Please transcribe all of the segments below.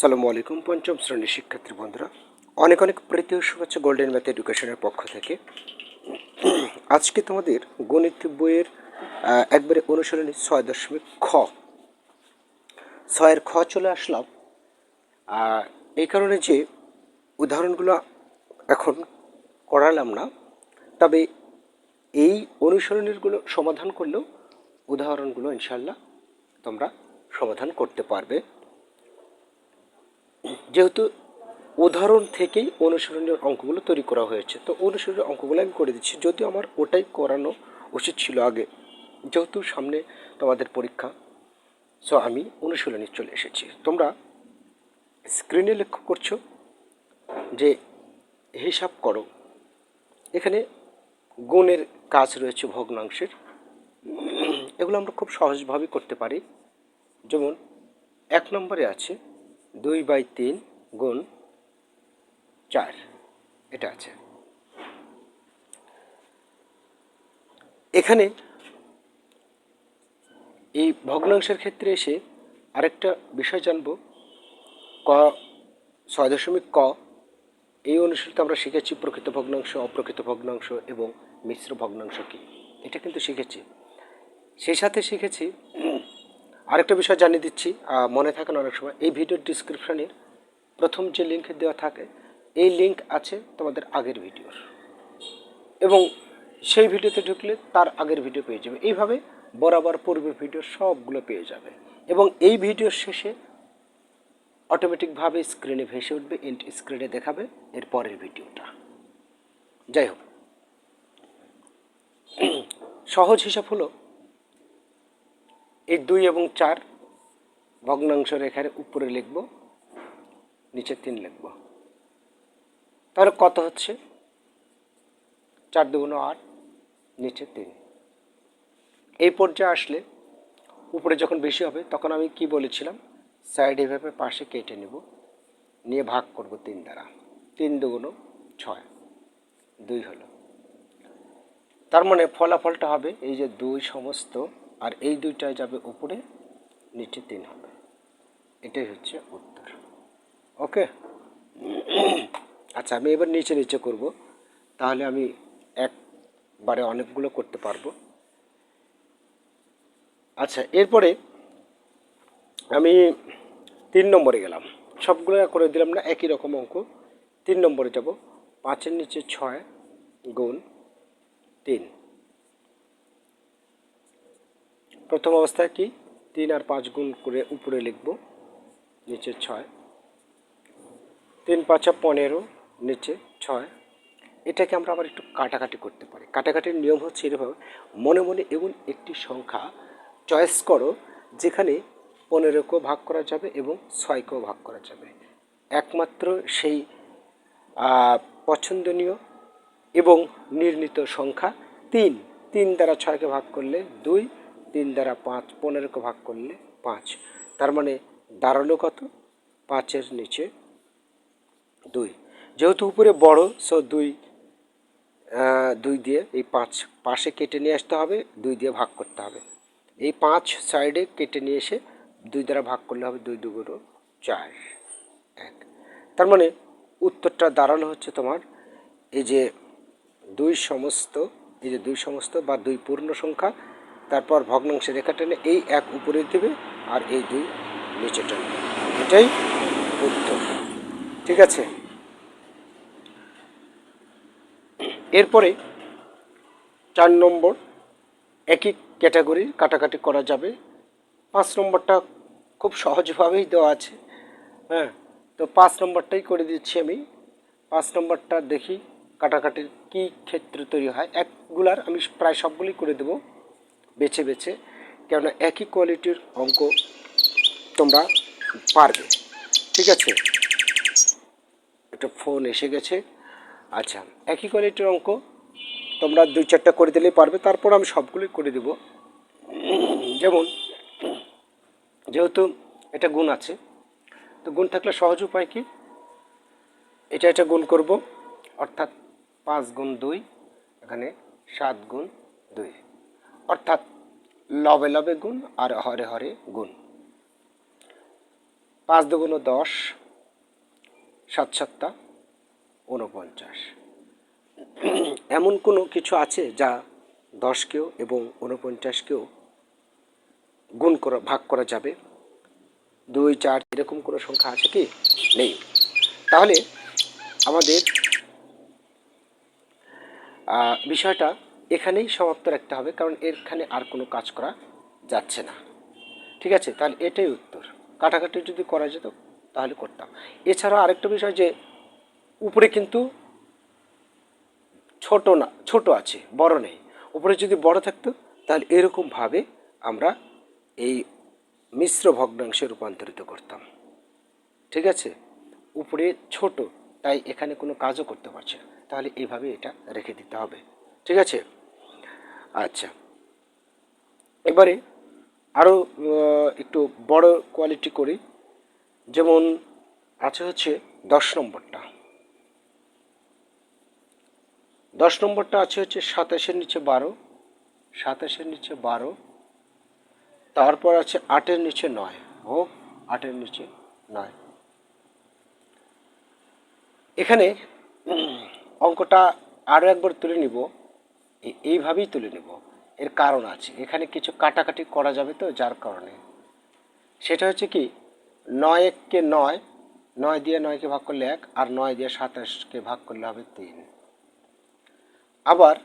সালামু আলাইকুম, পঞ্চম শ্রেণির শিক্ষার্থী বন্ধুরা। অনেক অনেক প্রীতি শুভেচ্ছা গোল্ডেন ম্যাথ এডুকেশনের পক্ষ থেকে। আজকে তোমাদের গণিত বইয়ের একবারে অনুশীলনী ছয় দশমিক খ। ছয়ের খ চলে আসলাম। আর এই কারণে যে উদাহরণগুলো এখন করালাম না, তবে এই অনুসরণীরগুলো সমাধান করলেও উদাহরণগুলো ইনশাল্লাহ তোমরা সমাধান করতে পারবে। যেহেতু উদাহরণ থেকেই অনুসরণীয় অঙ্কগুলো তৈরি করা হয়েছে, তো অনুসরণীয় অঙ্কগুলো আমি করে দিচ্ছি। যদিও আমার ওটাই করানো উচিত ছিল আগে, যেহেতু সামনে তোমাদের পরীক্ষা সো আমি অনুশীলনী চলে এসেছি। তোমরা স্ক্রিনে লক্ষ্য করছ যে হিসাব করো। এখানে গুণের কাজ রয়েছে ভগ্নাংশের। এগুলো আমরা খুব সহজভাবে করতে পারি। যেমন এক নম্বরে আছে দুই বাই তিন গুণ চার। এটা আছে। এখানে এই ভগ্নাংশের ক্ষেত্রে এসে আরেকটা বিষয় জানব। ক ছয় দশমিক ক, এই অনুসারে আমরা শিখেছি প্রকৃত ভগ্নাংশ, অপ্রকৃত ভগ্নাংশ এবং মিশ্র ভগ্নাংশ কী। এটা কিন্তু শিখেছি। সেই সাথে শিখেছি আরেকটা বিষয় জানিয়ে দিচ্ছি মনে থাকেন অনেক সময়, এই ভিডিওর ডিসক্রিপশনের প্রথম যে লিঙ্ক দেওয়া থাকে, এই লিঙ্ক আছে তোমাদের আগের ভিডিওর। এবং সেই ভিডিওতে ঢুকলে তার আগের ভিডিও পেয়ে যাবে। এইভাবে বরাবর পূর্বের ভিডিও সবগুলো পেয়ে যাবে। এবং এই ভিডিওর শেষে অটোমেটিকভাবে স্ক্রিনে ভেসে উঠবে এন্ড স্ক্রিনে দেখাবে এর পরের ভিডিওটা যাই হোক। সহজ হিসাব হলো এই দুই এবং চার ভগ্নাংশ রেখার উপরে লিখব, নিচে তিন লিখব। তাহলে কত হচ্ছে? চার দুগুণ আট, নিচে তিন। এই পর্যায়ে আসলে উপরে যখন বেশি হবে, তখন আমি কি বলেছিলাম? সাইড এভাবে পাশে কেটে নেব, নিয়ে ভাগ করব তিন দ্বারা। তিন দুগুণ ছয়, দুই হলো। তার মানে ফলাফলটা হবে এই যে দুই সমস্ত আর এই দুইটায় যাবে উপরে, নিচে তিন হবে। এটাই হচ্ছে উত্তর। ওকে? আচ্ছা আমি এবার নিচে নিচে করব। তাহলে আমি একবারে অনেকগুলো করতে পারব। আচ্ছা এরপরে আমি তিন নম্বরে গেলাম। সবগুলো করে দিলাম না, একই রকম অঙ্ক। তিন নম্বরে যাব। পাঁচের নিচে ছয় গুণ তিন। প্রথম অবস্থায় কি তিন আর পাঁচ গুণ করে উপরে লিখব, নিচে ছয়। তিন পাঁচা পনেরো, নিচে ছয়। এটাকে আমরা আবার একটু কাটাকাটি করতে পারি। কাটাকাটির নিয়ম হচ্ছে এরভাবে মনে মনে এমন একটি সংখ্যা চয়েস করো, যেখানে পনেরোকেও ভাগ করা যাবে এবং ছয়কেও ভাগ করা যাবে। একমাত্র সেই পছন্দনীয় এবং নির্ণীত সংখ্যা তিন। তিন দ্বারা ছয়কে ভাগ করলে দুই তিন দ্বারা পাঁচ পনেরোকে ভাগ করলে পাঁচ। তার মানে দাঁড়াল কত? পাঁচের নিচে দুই। যেহেতু উপরে বড় সো দুই দুই দিয়ে এই পাঁচ পাশে কেটে নিয়ে আসতে হবে, দুই দিয়ে ভাগ করতে হবে। এই পাঁচ সাইডে কেটে নিয়ে এসে দুই দ্বারা ভাগ করলে হবে দুই দুগুলো চার, এক। তার মানে উত্তরটা দাঁড়ানো হচ্ছে তোমার এই যে দুই সমস্ত, এই যে দুই সমস্ত বা দুই পূর্ণ সংখ্যা তারপর ভগ্নাংশে রেখা টেনে এই এক উপরে দেবে আর এই দুই নিচে টানবে এটাই উত্তর। ঠিক আছে? এরপরে চার নম্বর, একই ক্যাটাগরি কাটাকাটি করা যাবে। পাঁচ নম্বরটা খুব সহজভাবেই দেওয়া আছে। হ্যাঁ তো পাঁচ নম্বরটাই করে দিচ্ছি আমি। পাঁচ নম্বরটা দেখি কাটাকাটির কী ক্ষেত্রে তৈরি হয়। একগুলার আমি প্রায় সবগুলি করে দেবো। বেছে বেছে, কেননা একই কোয়ালিটির অঙ্ক তোমরা পারবে। ঠিক আছে? একটা ফোন এসে গেছে। আচ্ছা একই কোয়ালিটির অঙ্ক তোমরা দুই চারটা করে দিলেই পারবে। তারপর আমি সবগুলোই করে দেব। যেমন, যেহেতু এটা গুণ আছে, তো গুণ থাকলে সহজ উপায় কি? এটা এটা গুণ করব, অর্থাৎ পাঁচ গুণ দুই, এখানে সাত গুণ দুই। অর্থাৎ লবে লবে গুণ আর হরে হরে গুণ। পাঁচ দুগুণ দশ, সাত সাতটা ঊনপঞ্চাশ। এমন কোনো কিছু আছে যা দশকেও এবং ঊনপঞ্চাশকেও গুণ করা, ভাগ করা যাবে? দুই, চার এরকম কোনো সংখ্যা আছে কি? নেই। তাহলে আমাদের বিষয়টা এখানেই সমাপ্ত রাখতে হবে, কারণ এখানে আর কোনো কাজ করা যাচ্ছে না। ঠিক আছে? তাহলে এটাই উত্তর। কাটাকাটি যদি করা যেত, তাহলে করতাম। এছাড়াও আরেকটা বিষয় যে, উপরে কিন্তু ছোট না, ছোট আছে, বড় নেই। উপরে যদি বড় থাকতো, তাহলে এরকমভাবে আমরা এই মিশ্র ভগ্নাংশে রূপান্তরিত করতাম। ঠিক আছে? উপরে ছোট, তাই এখানে কোনো কাজও করতে পারছে না। তাহলে এইভাবে এটা রেখে দিতে হবে। ঠিক আছে? আচ্ছা। এবারে আরও একটু বড় কোয়ালিটি করি। যেমন আছে হচ্ছে দশ নম্বরটা। দশ নম্বরটা আছে হচ্ছে সাতাশের নিচে বারো, সাতাশের নিচে বারো, তারপর আছে আটের নিচে নয়। ও, আটের নিচে নয়। এখানে অঙ্কটা আরও একবার তুলে নিব। এইভাবেই তুলে নেব। এর কারণ আছে। এখানে কিছু কাটাকাটি করা যাবে তো, যার কারণে। সেটা হচ্ছে কি, নয় এককে নয় নয় দিয়ে নয়কে ভাগ করলে এক, আর নয় দিয়ে সাতাশকে ভাগ করলে হবে তিন। আবার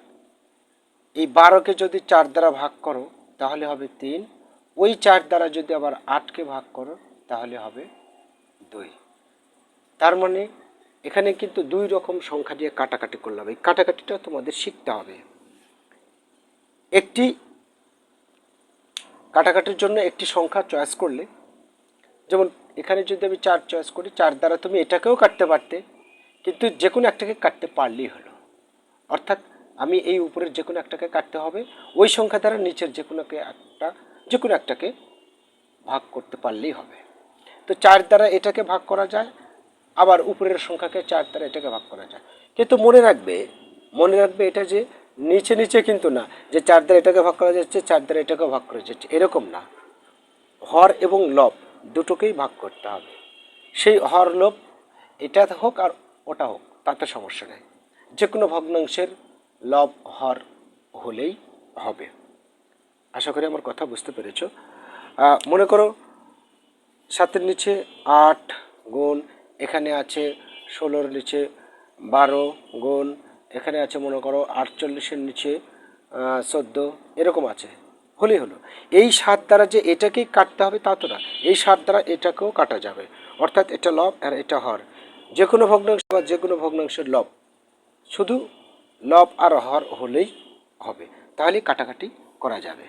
এই বারোকে যদি চার দ্বারা ভাগ করো, তাহলে হবে তিন। ওই চার দ্বারা যদি আবার আটকে ভাগ করো, তাহলে হবে দুই। তার মানে এখানে কিন্তু দুই রকম সংখ্যা দিয়ে কাটাকাটি করলাম এই কাটাকাটিটা তোমাদের শিখতে হবে। একটি কাটাকাটির জন্য একটি সংখ্যা চয়েস করলে, যেমন এখানে যদি আমি চার চয়েস করি, চার দ্বারা তুমি এটাকেও কাটতে পারতে, কিন্তু যে কোনো একটাকে কাটতে পারলেই হলো। অর্থাৎ আমি এই উপরের যে কোনো একটাকে কাটতে হবে, ওই সংখ্যা দ্বারা নিচের যে কোনোকে একটা যে কোনো একটাকে ভাগ করতে পারলেই হবে। তো চার দ্বারা এটাকে ভাগ করা যায়, আবার উপরের সংখ্যাকে চার দ্বারা এটাকে ভাগ করা যায়। কিন্তু মনে রাখবে মনে রাখবে এটা যে নিচে নিচে কিন্তু না। যে চার দ্বারা এটাকে ভাগ করা যাচ্ছে চার দ্বারা এটাকে ভাগ করা যাচ্ছে। এরকম না। হর এবং লব দুটোকেই ভাগ করতে হবে। সেই হর, লোভ এটা হোক আর ওটা হোক তাতে সমস্যা নেই। যে কোনো ভগ্নাংশের লব হর হলেই হবে। আশা করি আমার কথা বুঝতে পেরেছ। মনে করো সাতের নিচে আট গুণ, এখানে আছে ষোলোর নিচে বারো গুণ এখানে আছে, মনে করো, আটচল্লিশের নিচে চোদ্দ, এরকম আছে। হলেই হলো। এই সাত দ্বারা যে এটাকেই কাটতে হবে, তা তো না। এই সাত দ্বারা এটাকেও কাটা যাবে। অর্থাৎ এটা লব আর এটা হর। যে কোনো ভগ্নাংশ বা যে কোনো ভগ্নাংশের লব। শুধু লব আর হর হলেই হবে। তাহলে কাটাকাটি করা যাবে।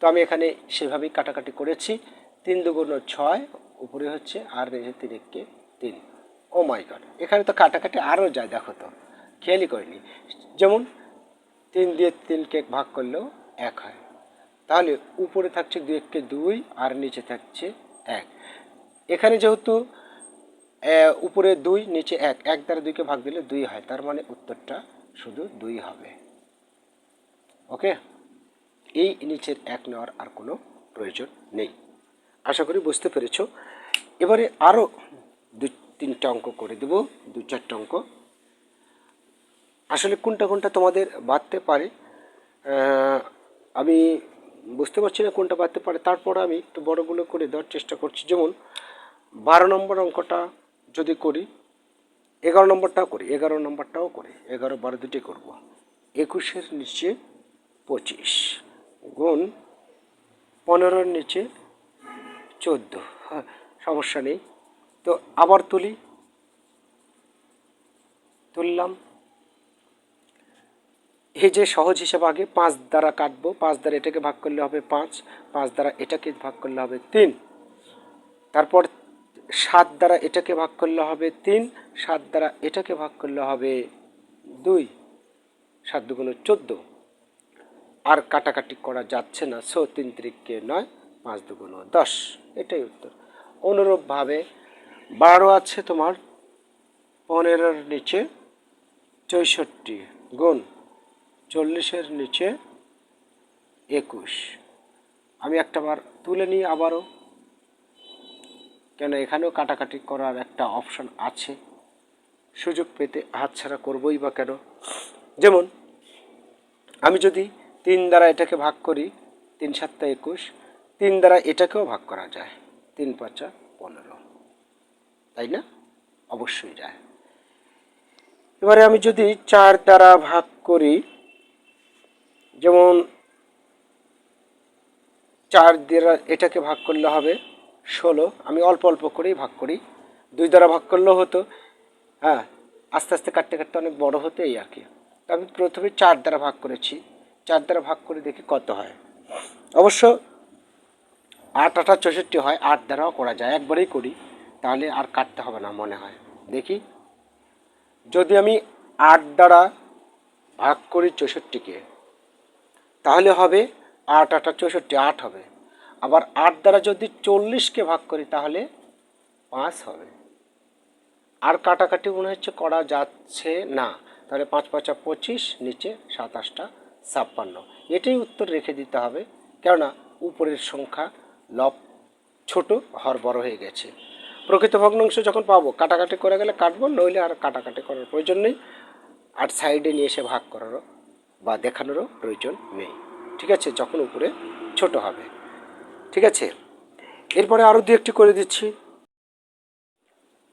তো আমি এখানে সেভাবেই কাটাকাটি করেছি। তিন দুগুণ ছয়, উপরে হচ্ছে, আর রয়েছে তিন এককে তিন। ও মাই গড এখানে তো কাটাকাটি আরও যায়, দেখো তো। খেয়ালই করিনি। যেমন, তিন দিয়ে তিনকে ভাগ করলেও এক হয়। তাহলে উপরে থাকছে দুই এককে দুই, আর নিচে থাকছে এক। এখানে যেহেতু উপরে দুই, নিচে এক এক দ্বারা দুইকে ভাগ দিলে দুই হয়। তার মানে উত্তরটা শুধু দুই হবে। ওকে? এই নিচের এক নেওয়ার আর কোনো প্রয়োজন নেই। আশা করি বুঝতে পেরেছ। এবারে আরও দু তিনটা অঙ্ক করে দেব, দু চারটা অঙ্ক। আসলে কোনটা কোনটা তোমাদের বাড়তে পারে আমি বুঝতে পারছি না কোনটা বাড়তে পারে, তারপর আমি একটু বড়গুলো করে দেওয়ার চেষ্টা করছি। যেমন, বারো নম্বর অঙ্কটা যদি করি, এগারো নম্বরটাও করি, এগারো নম্বরটাও করি, এগারো বারো দুটি করব। একুশের নিচে পঁচিশ, গুণ পনেরোর নিচে চোদ্দ। হ্যাঁ সমস্যা নেই। তো আবার তুলি। তুললাম। এই যে সহজ হিসাব আগে পাঁচ দ্বারা কাটবো, পাঁচ দ্বারা এটাকে ভাগ করলে হবে পাঁচ পাঁচ দ্বারা এটাকে ভাগ করলে হবে তিন। তারপর সাত দ্বারা এটাকে ভাগ করলে হবে তিন, সাত দ্বারা এটাকে ভাগ করলে হবে দুই, সাত দুগুণ চোদ্দ। আর কাটাকাটি করা যাচ্ছে না, সো তিন তিরিককে নয়, পাঁচ দুগুণ দশ। এটাই উত্তর। অনুরূপভাবে বারো আছে তোমার, পনেরোর নিচে চৌষট্টি, গুণ চল্লিশের নিচে একুশ। আমি একটা বার তুলে নিই আবারও। কেন এখানেও কাটাকাটি করার একটা অপশন আছে। সুযোগ পেতে হাতছাড়া করবই বা কেন? যেমন, আমি যদি তিন দ্বারা এটাকে ভাগ করি, তিন সাতটা একুশ, তিন দ্বারা এটাকেও ভাগ করা যায়, তিন পাঁচা পনেরো। তাই না? অবশ্যই যায় এবারে আমি যদি চার দ্বারা ভাগ করি, যেমন চার দ্বারা এটাকে ভাগ করলে হবে ষোলো, আমি অল্প অল্প করেই ভাগ করি। দুই দ্বারা ভাগ করলেও হতো হ্যাঁ আস্তে আস্তে কাটতে কাটতে অনেক বড় হতো এই আর কি আমি প্রথমে চার দ্বারা ভাগ করেছি। চার দ্বারা ভাগ করে দেখি কত হয়। অবশ্য আট আটা চৌষট্টি হয়, আট দ্বারাও করা যায়, একবারেই করি। তাহলে আর কাটতে হবে না মনে হয়। দেখি। যদি আমি আট দ্বারা ভাগ করি চৌষট্টিকে, তাহলে হবে আট আটা চৌষট্টি, আট হবে। আবার আট দ্বারা যদি চল্লিশকে ভাগ করি, তাহলে পাঁচ হবে। আর কাটাকাটি মনে হচ্ছে করা যাচ্ছে না। তাহলে পাঁচ পাঁচা পঁচিশ, নিচে সাতাশটা ছাপ্পান্ন। এটাই উত্তর রেখে দিতে হবে। কেননা, উপরের সংখ্যা লব ছোট, হর বড় হয়ে গেছে। প্রকৃত ভগ্নাংশ যখন পাবো, কাটাকাটি করে গেলে কাটবো, নইলে আর কাটাকাটি করার প্রয়োজন নেই। আর সাইডে নিয়ে এসে ভাগ করারও বা দেখানোরও প্রয়োজন নেই। ঠিক আছে? যখন উপরে ছোট হবে। ঠিক আছে? এরপরে আরও দু একটি করে দিচ্ছি।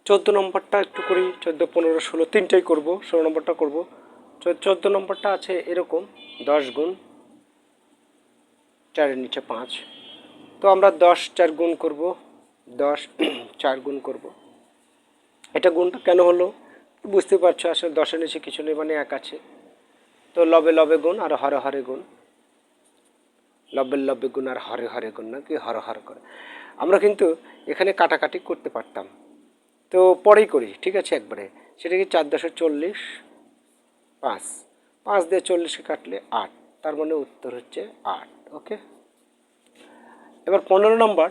চোদ্দ নম্বরটা একটু করি। চোদ্দ, পনেরো, ষোলো, তিনটাই করব, ষোলো নম্বরটা করব। চোদ্দ নম্বরটা আছে এরকম, দশ গুণ, চারের নিচে পাঁচ। তো আমরা দশ, চার গুণ করব। দশ চার গুণ করব। এটা গুণটা কেন হলো? বুঝতে পারছ, আসলে দশের নিচে কিছু নেই মানে এক আছে। তো লবে লবে গুণ আর হরে হরে গুণ। লব্বের লব্বে গুণ আর হরে হরে গুণ না কি হর হর করে। আমরা কিন্তু এখানে কাটাকাটি করতে পারতাম। তো পরেই করি, ঠিক আছে একবারে। সেটা কি চার দশে চল্লিশ? পাঁচ। পাঁচ দিয়ে চল্লিশে কাটলে আট। তার মানে উত্তর হচ্ছে আট, ওকে? এবার পনেরো নম্বর।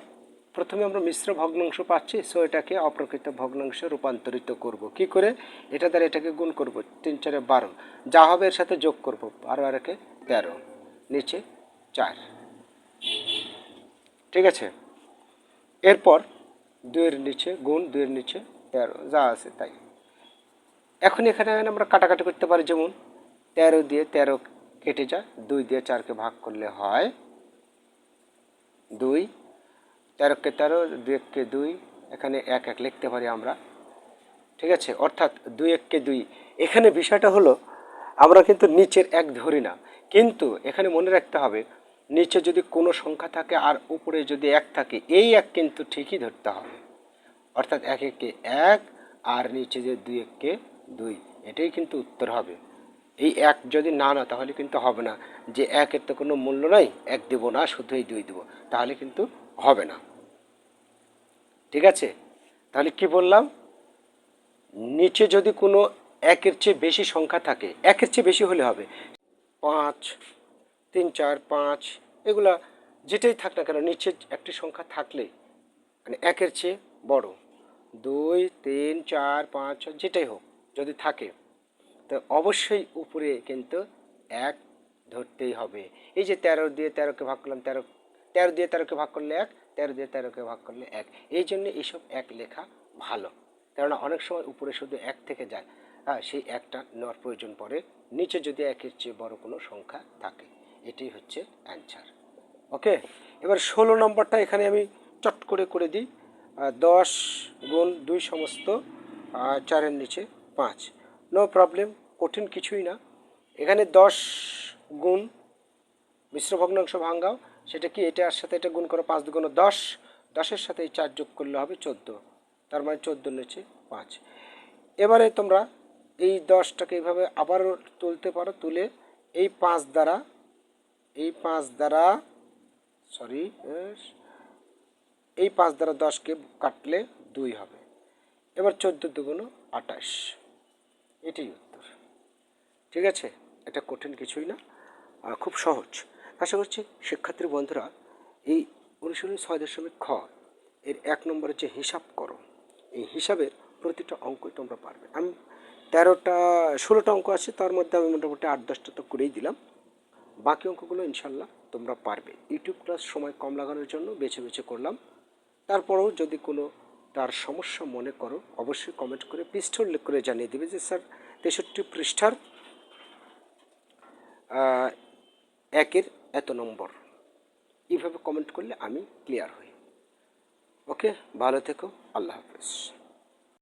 প্রথমে আমরা মিশ্র ভগ্নাংশ পাচ্ছি সো এটাকে অপ্রকৃত ভগ্নাংশে রূপান্তরিত করব। কি করে? এটা দ্বারা এটাকে গুণ করব, তিন চারে বারো। যা হবে এর সাথে যোগ করব বারো আর একে তেরো, নিচে চার। ঠিক আছে? এরপর দুইয়ের নিচে গুণ, দুইয়ের নিচে তেরো, যা আছে তাই। এখন এখানে আমরা কাটাকাটি করতে পারি, যেমন তেরো দিয়ে তেরো কেটে যায়, দুই দিয়ে চারকে ভাগ করলে হয় দুই তেরোকে তেরো দুই এককে দুই, এখানে এক এক লিখতে পারি আমরা। ঠিক আছে? অর্থাৎ দুই এককে দুই। এখানে বিষয়টা হলো, আমরা কিন্তু নিচের এক ধরি না। কিন্তু এখানে মনে রাখতে হবে, নিচে যদি কোনো সংখ্যা থাকে আর উপরে যদি এক থাকে, এই এক কিন্তু ঠিকই ধরতে হবে। অর্থাৎ এক একে এক আর নিচে যে দুই এককে দুই, এটাই কিন্তু উত্তর হবে। এই এক যদি না না, তাহলে কিন্তু হবে না। যে একের তো কোনো মূল্য নাই, এক দেবো না শুধু এই দুই দেবো। তাহলে কিন্তু হবে না। ঠিক আছে? তাহলে কি বললাম? নিচে যদি কোনো একের চেয়ে বেশি সংখ্যা থাকে, একের চেয়ে বেশি হলে হবে। পাঁচ, তিন, চার, পাঁচ, এগুলা যেটাই থাক না কেন, নিচে একটি সংখ্যা থাকলে মানে একের চেয়ে বড়। দুই, তিন, চার, পাঁচ যেটাই হোক, যদি থাকে, তো অবশ্যই উপরে কিন্তু এক ধরতেই হবে। এই যে তেরো দিয়ে তেরোকে ভাগ করলাম, তেরো তেরো দিয়ে তেরোকে ভাগ করলে এক, তেরো দিয়ে তেরোকে ভাগ করলে এক। এই জন্য এইসব এক লেখা ভালো। কেননা অনেক সময় উপরে শুধু এক থেকে যায়। হ্যাঁ সেই একটা নেওয়ার প্রয়োজন পড়ে। নিচে যদি একের চেয়ে বড় কোনো সংখ্যা থাকে, এটাই হচ্ছে অ্যান্সার ওকে এবার ষোলো নম্বরটা এখানে আমি চট করে করে দিই। দশ গুণ দুই সমস্ত চারের নিচে পাঁচ। নো প্রবলেম কঠিন কিছুই না। এখানে দশ গুণ মিশ্র ভগ্নাংশ ভাঙ্গাও সেটা কি এটার সাথে এটা গুণ করো পাঁচ দুগুণ দশ? দশের সাথে এই চার যোগ করলে হবে চোদ্দ। তার মানে চোদ্দোর নিচে পাঁচ। এবারে তোমরা এই দশটাকে এইভাবে আবারও তুলতে পারো, তুলে এই পাঁচ দ্বারা, এই পাঁচ দ্বারা সরি এই পাঁচ দ্বারা দশকে কাটলে দুই হবে। এবার চোদ্দ দুগুণ আঠাশ। এটাই উত্তর। ঠিক আছে? এটা কঠিন কিছুই না খুব সহজ। আশা করছি শিক্ষার্থী বন্ধুরা, এই অনুশীলনী ছয় দশমিক খ এর এক নম্বরে যে হিসাব করো। এই হিসাবের প্রতিটা অঙ্কই তোমরা পারবে। আমি তেরোটা, ষোলোটা অঙ্ক আছে, তার মধ্যে আমি মোটামুটি আট দশটা তো করেই দিলাম। বাকি অঙ্কগুলো ইনশাল্লাহ তোমরা পারবে। ইউটিউব ক্লাস সময় কম লাগানোর জন্য বেছে বেছে করলাম। তারপরেও যদি কোনো তার সমস্যা মনে করো, অবশ্যই কমেন্ট করে পৃষ্ঠ উল্লেখ করে জানিয়ে দেবে যে, স্যার, তেষট্টি পৃষ্ঠার একের এত নম্বর। এইভাবে কমেন্ট করলে আমি ক্লিয়ার হই। ওকে ভালো থেকো আল্লাহ হাফেজ।